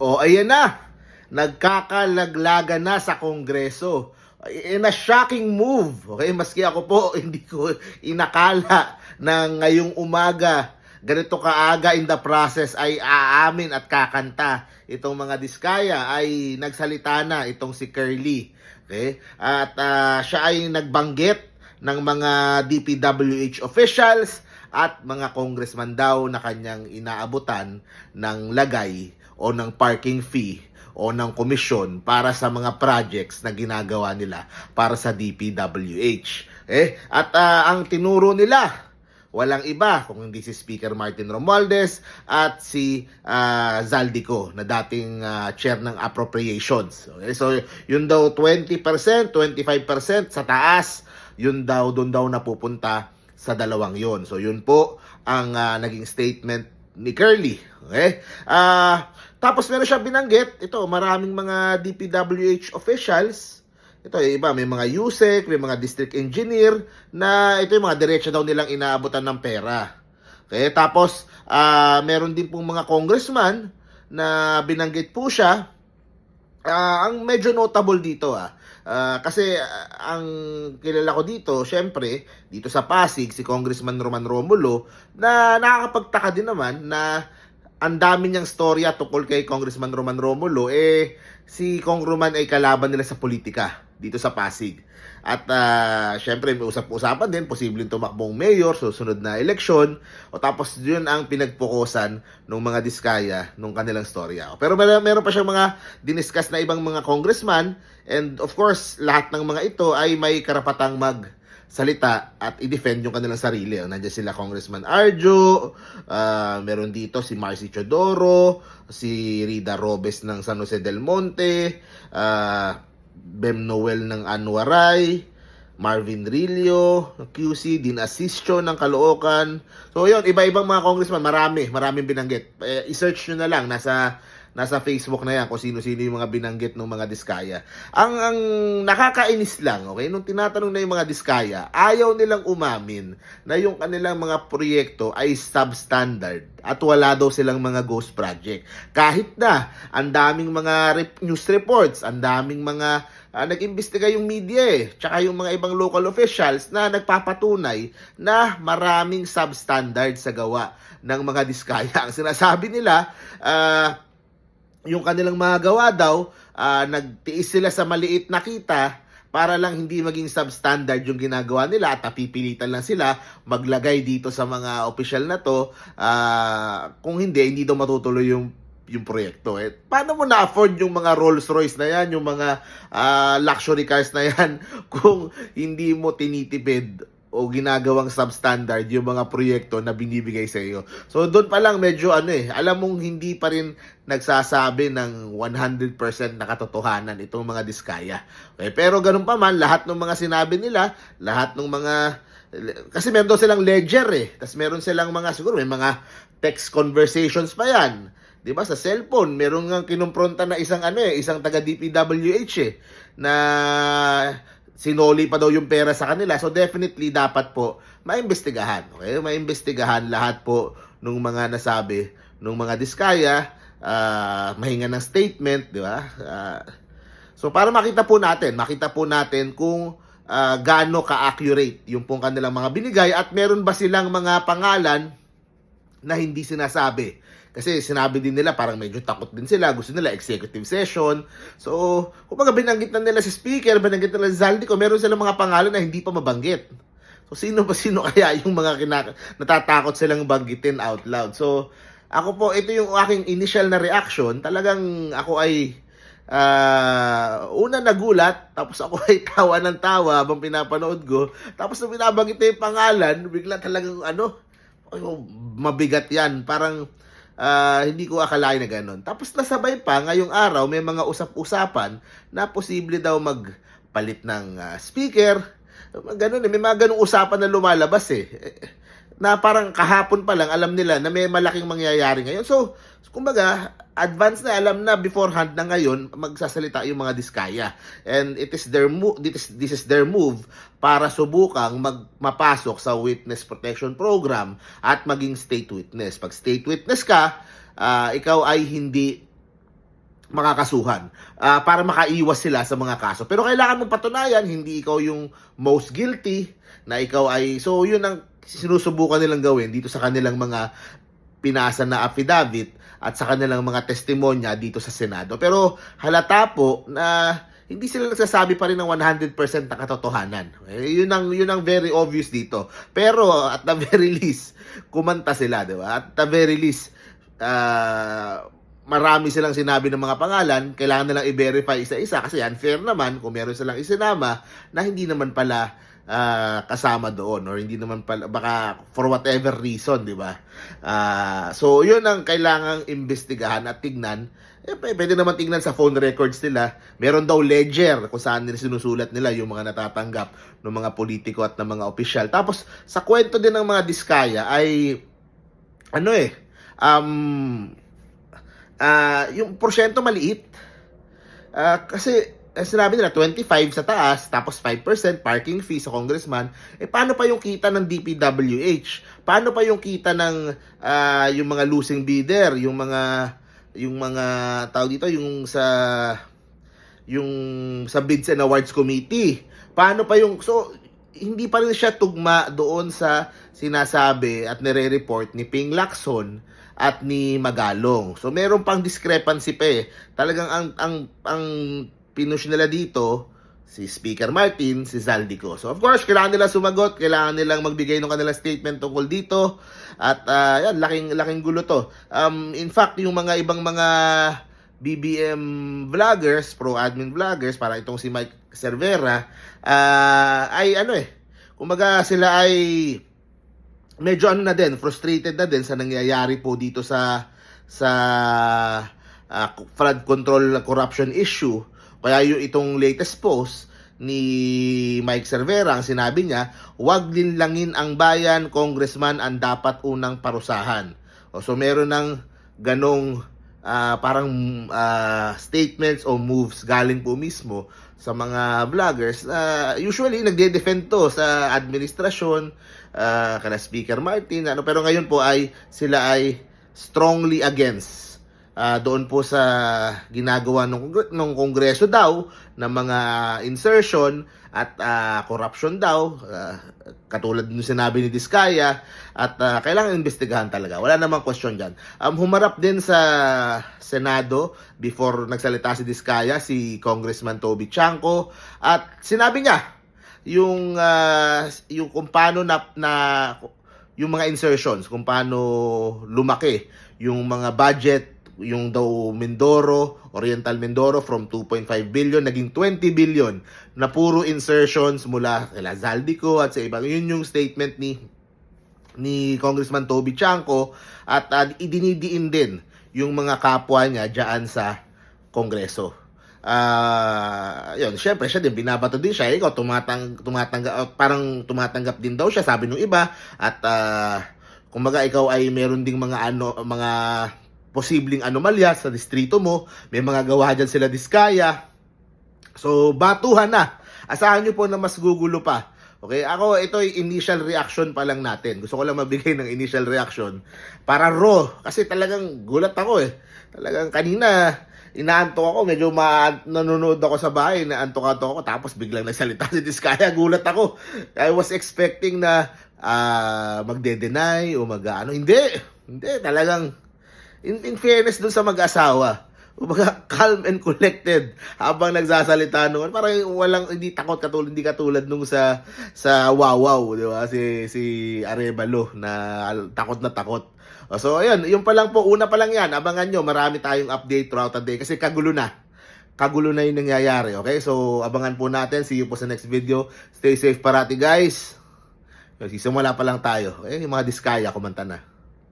O ayan na, nagkakalaglagan na sa Kongreso. In a shocking move, okay, maski ako po hindi ko inakala na ngayong umaga ganito kaaga in the process ay aamin at kakanta itong mga diskaya ay nagsalita na itong si Curly. Okay? At ah, siya ay nagbanggit ng mga DPWH officials at mga congressman daw na kanyang inaabutan ng lagay o ng parking fee o ng komisyon para sa mga projects na ginagawa nila para sa DPWH. Eh, at ah, ang tinuro nila walang iba kung hindi si Speaker Martin Romualdez at si ah, Zaldico na dating ah, chair ng appropriations. Okay? So, yun daw 20%, 25% sa taas, yun daw doon daw napupunta sa dalawang yon. So, yun po ang ah, naging statement ni Curly. Okay? Ah, tapos meron siya binanggit, ito, maraming mga DPWH officials ito, eh, iba, may mga USEC, may mga district engineer na ito yung mga diretso daw nilang inaabutan ng pera. Okay, tapos ah meron din pong mga congressman na binanggit po siya. Ah, ang medyo notable dito ah. Ah, kasi ah, ang kilala ko dito, syempre, dito sa Pasig si Congressman Roman Romulo na nakakapagtaka din naman na ang dami niyang storya tungkol kay Congressman Roman Romulo eh si Kong Roman ay kalaban nila sa politika dito sa Pasig. At ah, syempre may usap-usapan din posibleng tumakbong mayor susunod na eleksyon o tapos yun ang pinagpokusan ng mga diskaya nung kanilang storya. Pero mer- meron pa siyang mga diniscuss na ibang mga congressman and of course lahat ng mga ito ay may karapatang mag salita at i-defend yung kanilang sarili. Nandiyan sila Congressman Arjo, ah, meron dito si Marcy Chodoro, si Rida Robes ng San Jose del Monte, ah, Bem Noel ng Anwaray, Marvin Rillo, QC, Din Asisio ng Caloocan. So yun, iba-ibang mga congressman, marami, maraming binanggit. Eh, i-search nyo na lang, nasa nasa Facebook na yan kung sino-sino yung mga binanggit ng mga diskaya. Ang ang nakakainis lang, okay, nung tinatanong na yung mga diskaya, ayaw nilang umamin na yung kanilang mga proyekto ay substandard at wala daw silang mga ghost project. Kahit na ang daming mga rep- news reports, ang daming mga ah, nag-imbestiga yung media eh, tsaka yung mga ibang local officials na nagpapatunay na maraming substandard sa gawa ng mga diskaya. Ang sinasabi nila, ah, yung kanilang mga gawa daw, ah, nagtiis sila sa maliit na kita para lang hindi maging substandard yung ginagawa nila at napipilitan lang sila maglagay dito sa mga official na to ah, kung hindi, hindi daw matutuloy yung yung proyekto. Eh, paano mo na-afford yung mga Rolls Royce na yan, yung mga ah, luxury cars na yan, kung hindi mo tinitipid o ginagawang substandard yung mga proyekto na binibigay sa iyo. So doon pa lang medyo ano eh, alam mong hindi pa rin nagsasabi ng 100% na katotohanan itong mga diskaya. Okay, pero ganun pa man, lahat ng mga sinabi nila, lahat ng mga kasi meron silang ledger eh. Tapos meron silang mga siguro may mga text conversations pa yan. 'Di ba sa cellphone, meron nga kinumpronta na isang ano eh, isang taga DPWH eh na sinoli pa daw yung pera sa kanila. So definitely dapat po maimbestigahan. Okay? Maimbestigahan lahat po nung mga nasabi nung mga diskaya, ah, mahinga ng statement, di ba? Ah, so para makita po natin, makita po natin kung ah, gaano ka-accurate yung pong kanilang mga binigay at meron ba silang mga pangalan na hindi sinasabi. Kasi sinabi din nila parang medyo takot din sila. Gusto nila executive session. So, kumbaga binanggit na nila si speaker, binanggit na nila si Zaldico, meron silang mga pangalan na hindi pa mabanggit. So, sino ba sino kaya yung mga kinak- natatakot silang banggitin out loud? So, ako po, ito yung aking initial na reaction. Talagang ako ay ah una nagulat, tapos ako ay tawa ng tawa habang pinapanood ko. Tapos nung binabanggit na yung pangalan, bigla talagang ano, oh, mabigat yan. Parang ah, hindi ko akalain na ganun. Tapos nasabay pa, ngayong araw, may mga usap-usapan na posible daw magpalit ng ah, speaker. Ganun eh, may mga ganung usapan na lumalabas eh. Eh, Na parang kahapon pa lang alam nila na may malaking mangyayari ngayon. So, kumbaga, advance na alam na beforehand na ngayon magsasalita yung mga diskaya. And it is their move this is, this is their move para subukang mag sa witness protection program at maging state witness. Pag state witness ka, ah, ikaw ay hindi makakasuhan ah, para makaiwas sila sa mga kaso. Pero kailangan mong patunayan, hindi ikaw yung most guilty, na ikaw ay, so yun ang sinusubukan nilang gawin dito sa kanilang mga pinasa na affidavit at sa kanilang mga testimonya dito sa Senado. Pero halata po na hindi sila nagsasabi pa rin ng 100% na katotohanan. Eh, yun ang yun ang very obvious dito. Pero at the very least, kumanta sila, 'di ba? At the very least, ah, marami silang sinabi ng mga pangalan, kailangan nilang i-verify isa-isa kasi unfair naman kung meron silang isinama na hindi naman pala ah, kasama doon or hindi naman pala baka for whatever reason, 'di ba? Ah, so 'yun ang kailangang imbestigahan at tignan. Eh, pwede naman tingnan sa phone records nila. Meron daw ledger kung saan nila sinusulat nila yung mga natatanggap ng mga politiko at ng mga opisyal. Tapos, sa kwento din ng mga diskaya ay, ano eh, um, ah yung porsyento maliit. Ah, kasi, eh, sinabi nila 25 sa taas, tapos 5% parking fee sa congressman. Eh, paano pa yung kita ng DPWH? Paano pa yung kita ng ah, yung mga losing bidder, yung mga yung mga tao dito, yung sa yung sa Bids and Awards Committee. Paano pa yung so hindi pa rin siya tugma doon sa sinasabi at nire-report ni Ping Lacson at ni Magalong. So meron pang discrepancy pa eh. Talagang ang ang ang pinush nila dito si Speaker Martin, si Zaldico. So of course, kailangan nila sumagot, kailangan nilang magbigay ng kanilang statement tungkol dito. At ah, yan, laking laking gulo to. Um in fact, yung mga ibang mga BBM vloggers, pro-admin vloggers, para itong si Mike Cervera, ah, ay ano eh, kumbaga sila ay medyo ano na din, frustrated na din sa nangyayari po dito sa sa ah, flood control corruption issue. Kaya yung itong latest post ni Mike Cervera, ang sinabi niya, huwag linlangin ang bayan, congressman ang dapat unang parusahan. O, so meron ng ganong ah, parang ah, statements o moves galing po mismo sa mga vloggers na usually nagde-defend to sa administrasyon ah, kana Speaker Martin ano pero ngayon po ay sila ay strongly against ah, doon po sa ginagawa ng ng kongreso daw ng mga insertion at ah, corruption daw ah, katulad ng sinabi ni Diskaya at ah, kailangan imbestigahan talaga. Wala namang question diyan um, humarap din sa Senado before nagsalita si Diskaya si Congressman Toby Chanco at sinabi niya yung ah, yung kung paano na, na yung mga insertions kung paano lumaki yung mga budget yung daw Mindoro, Oriental Mindoro from 2.5 billion naging 20 billion na puro insertions mula kila Zaldico at sa ibang yun yung statement ni ni Congressman Toby Chanco at uh, idinidiin din yung mga kapwa niya diyan sa Kongreso. Ah, yun, syempre siya din binabato din siya. Ikaw tumatang tumatanggap uh, parang tumatanggap din daw siya sabi ng iba at ah, kumbaga ikaw ay meron ding mga ano mga posibleng anomalya sa distrito mo. May mga gawa dyan sila diskaya. So, batuhan na. Asahan nyo po na mas gugulo pa. Okay, ako ito ay initial reaction pa lang natin. Gusto ko lang mabigay ng initial reaction para raw kasi talagang gulat ako eh. Talagang kanina inaantok ako, medyo ma nanonood ako sa bahay, naantok ako tapos biglang nagsalita si Diskaya, gulat ako. I was expecting na ah, magde-deny o mag-ano. Hindi, hindi, talagang in, in fairness dun sa mag-asawa, kumbaga calm and collected habang nagsasalita noon. Parang walang hindi takot katulad hindi katulad nung sa sa Wawaw, di ba? Si si Arevalo na takot na takot. So ayun, yung pa lang po, una pa lang yan. Abangan nyo, marami tayong update throughout the day kasi kagulo na. Kagulo na yung nangyayari, okay? So abangan po natin. See you po sa next video. Stay safe parati guys. Sisimula pa lang tayo. Okay? Yung mga diskaya, kumanta na.